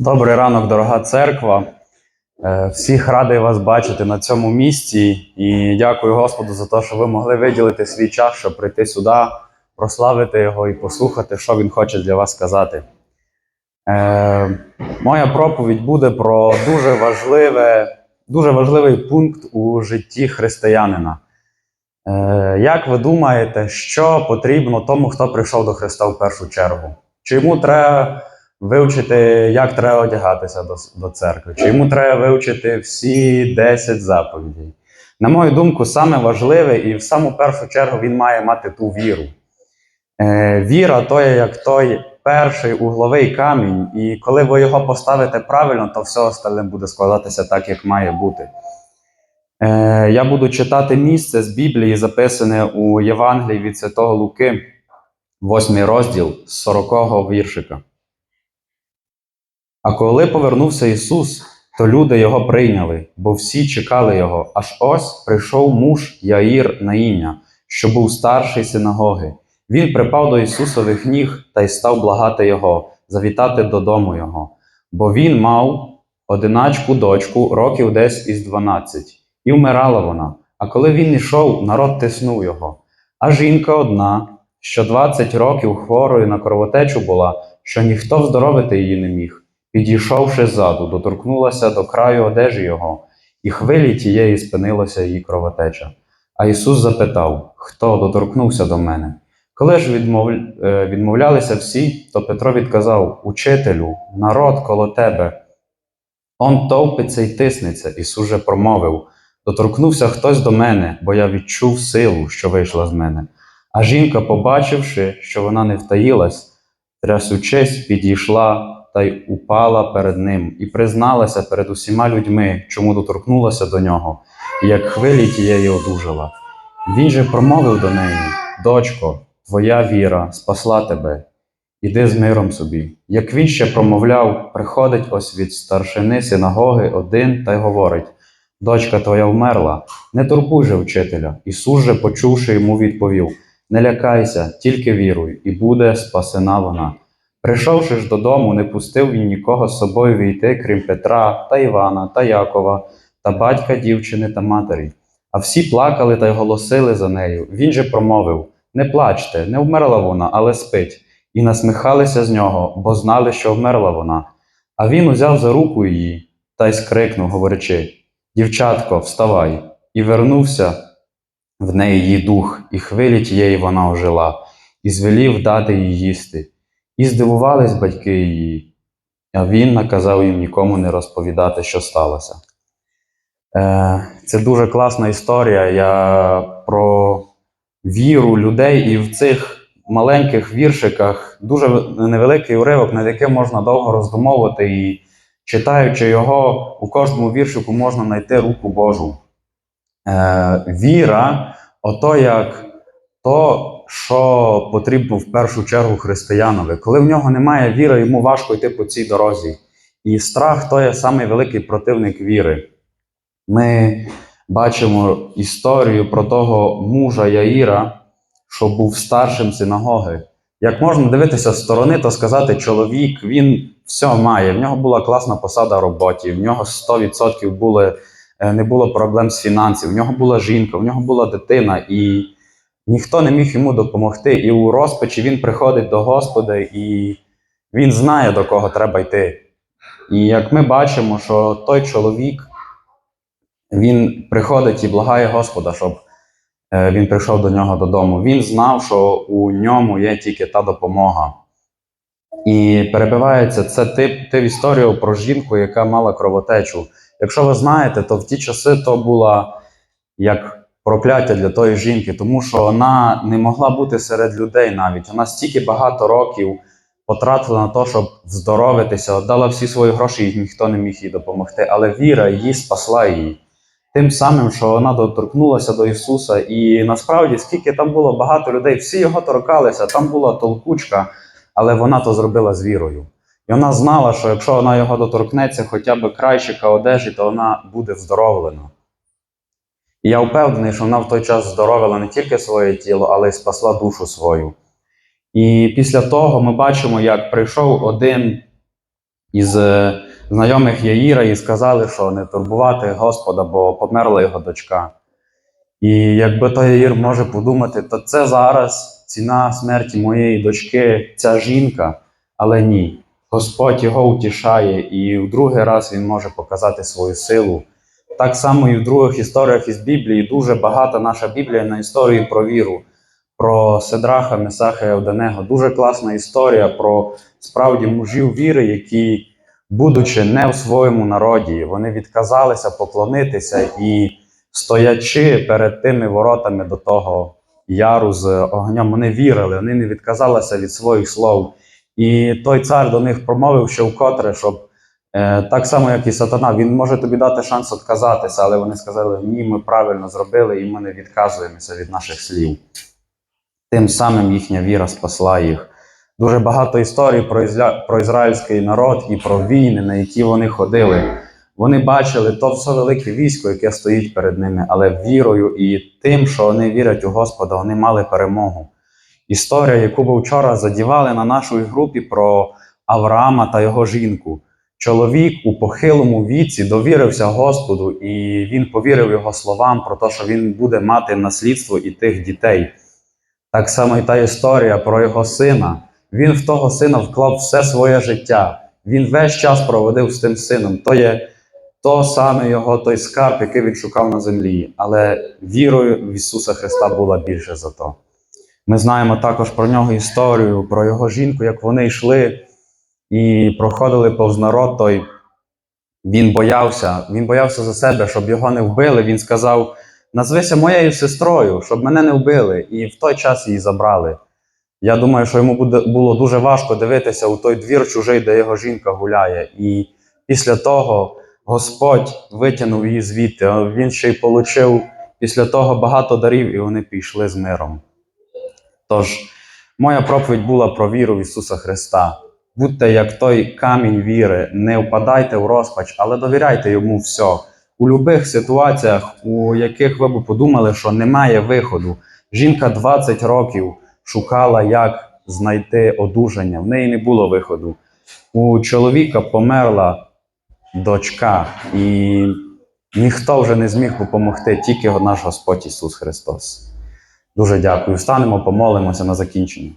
Добрий ранок, дорога церква. Е, Всіх радий вас бачити на цьому місці і дякую Господу за те, що ви могли виділити свій час, щоб прийти сюди, прославити його і послухати, що він хоче для вас сказати. Е, моя проповідь буде про дуже, важливе, дуже важливий пункт у житті християнина. Е, як ви думаєте, що потрібно тому, хто прийшов до Христа в першу чергу? Чи йому треба вивчити, як треба одягатися до, до церкви, чи йому треба вивчити всі 10 заповідей. На мою думку, саме важливе, і в саму першу чергу він має мати ту віру. Е, віра то є як той перший угловий камінь, і коли ви його поставите правильно, то все остальне буде складатися так, як має бути. Е, я буду читати місце з Біблії, записане у Євангелії від Святого Луки, 8 розділ з 40-го віршика. А коли повернувся Ісус, то люди його прийняли, бо всі чекали його. Аж ось прийшов муж Яїр на ім'я, що був старший синагоги. Він припав до Ісусових ніг та й став благати Його, завітати додому Його. Бо він мав одиначку дочку років десь із дванадцять, і вмирала вона. А коли він ішов, народ тиснув його. А жінка одна, що двадцять років хворою на кровотечу була, що ніхто вздоровити її не міг підійшовши ззаду, доторкнулася до краю одежі його, і хвилі тієї спинилася її кровотеча. А Ісус запитав, хто доторкнувся до мене? Коли ж е, відмовлялися всі, то Петро відказав: Учителю, народ коло тебе. Он товпиться й тиснеться, Ісус же промовив: Доторкнувся хтось до мене, бо я відчув силу, що вийшла з мене. А жінка, побачивши, що вона не втаїлась, трясучись, підійшла та й упала перед ним, і призналася перед усіма людьми, чому доторкнулася до нього, і як хвилі тієї одужала. Він же промовив до неї: Дочко, твоя віра спасла тебе, іди з миром собі. Як він ще промовляв, приходить ось від старшини синагоги один та й говорить: Дочка твоя вмерла, не турбуй же вчителя. Ісус же, почувши йому, відповів: Не лякайся, тільки віруй, і буде спасена вона. Прийшовши ж додому, не пустив він нікого з собою війти, крім Петра та Івана та Якова та батька дівчини та матері. А всі плакали та й голосили за нею. Він же промовив: Не плачте, не вмерла вона, але спить. І насміхалися з нього, бо знали, що вмерла вона. А він узяв за руку її та й скрикнув, говорячи: Дівчатко, вставай! І вернувся в неї її дух, і хвилі тієї вона ожила, і звелів дати їй їсти. І здивувались батьки її, а він наказав їм нікому не розповідати, що сталося. Е, Це дуже класна історія я про віру людей, і в цих маленьких віршиках дуже невеликий уривок, над яким можна довго роздумовувати. І читаючи його, у кожному віршику можна знайти руку Божу. Е, Віра, ото як то що потрібно в першу чергу християнові. Коли в нього немає віри, йому важко йти по цій дорозі. І страх то є самий великий противник віри. Ми бачимо історію про того мужа Яїра, що був старшим синагоги. Як можна дивитися з сторони, то сказати, чоловік, він все має. В нього була класна посада роботі, в нього 100% були, е, не було проблем з фінансів, в нього була жінка, в нього була дитина. і ніхто не міг йому допомогти. І у розпачі він приходить до Господа, і він знає, до кого треба йти. І як ми бачимо, що той чоловік він приходить і благає Господа, щоб е, він прийшов до нього додому. Він знав, що у ньому є тільки та допомога. І перебивається це тип, тип історію про жінку, яка мала кровотечу. Якщо ви знаєте, то в ті часи то була як прокляття для тої жінки, тому що вона не могла бути серед людей навіть. Вона стільки багато років потратила на те, щоб здоровитися, віддала всі свої гроші, і ніхто не міг їй допомогти. Але віра її спасла її. Тим самим, що вона доторкнулася до Ісуса, і насправді, скільки там було багато людей, всі його торкалися, там була толкучка, але вона то зробила з вірою. І вона знала, що якщо вона його доторкнеться хоча б крайчика одежі, то вона буде вздоровлена. І я впевнений, що вона в той час здоровила не тільки своє тіло, але й спасла душу свою. І після того ми бачимо, як прийшов один із е, знайомих Яїра і сказали, що не турбувати Господа, бо померла його дочка. І якби той Яїр може подумати, то це зараз ціна смерті моєї дочки, ця жінка, але ні. Господь його утішає, і в другий раз він може показати свою силу. Так само і в других історіях із Біблії дуже багата наша Біблія на історії про віру, про Седраха, Месаха і Евденего. Дуже класна історія про справді мужів віри, які, будучи не в своєму народі, вони відказалися поклонитися і стоячи перед тими воротами до того яру з огнем, вони вірили, вони не відказалися від своїх слов. І той цар до них промовив ще вкотре, щоб так само, як і сатана, він може тобі дати шанс відказатися, але вони сказали: ні, ми правильно зробили, і ми не відказуємося від наших слів. Тим самим їхня віра спасла їх. Дуже багато історій про, ізля... про ізраїльський народ і про війни, на які вони ходили. Вони бачили то все велике військо, яке стоїть перед ними, але вірою і тим, що вони вірять у Господа, вони мали перемогу. Історія, яку ви вчора задівали на нашій групі про Авраама та його жінку. Чоловік у похилому віці довірився Господу, і він повірив його словам про те, що він буде мати наслідство і тих дітей. Так само і та історія про його сина. Він в того сина вклав все своє життя. Він весь час проводив з тим сином. То є то саме його той скарб, який він шукав на землі. Але вірою в Ісуса Христа була більше за то. Ми знаємо також про нього історію, про його жінку, як вони йшли і проходили повз народ, той він боявся, він боявся за себе, щоб його не вбили. Він сказав: назвися моєю сестрою, щоб мене не вбили. І в той час її забрали. Я думаю, що йому буде, було дуже важко дивитися у той двір чужий, де його жінка гуляє. І після того Господь витягнув її звідти. Він ще й отримав після того багато дарів, і вони пішли з миром. Тож, моя проповідь була про віру в Ісуса Христа. Будьте як той камінь віри, не впадайте в розпач, але довіряйте йому все. У будь-яких ситуаціях, у яких ви б подумали, що немає виходу. Жінка 20 років шукала, як знайти одужання. В неї не було виходу. У чоловіка померла дочка, і ніхто вже не зміг допомогти, тільки наш Господь Ісус Христос. Дуже дякую. Встанемо, помолимося на закінчення.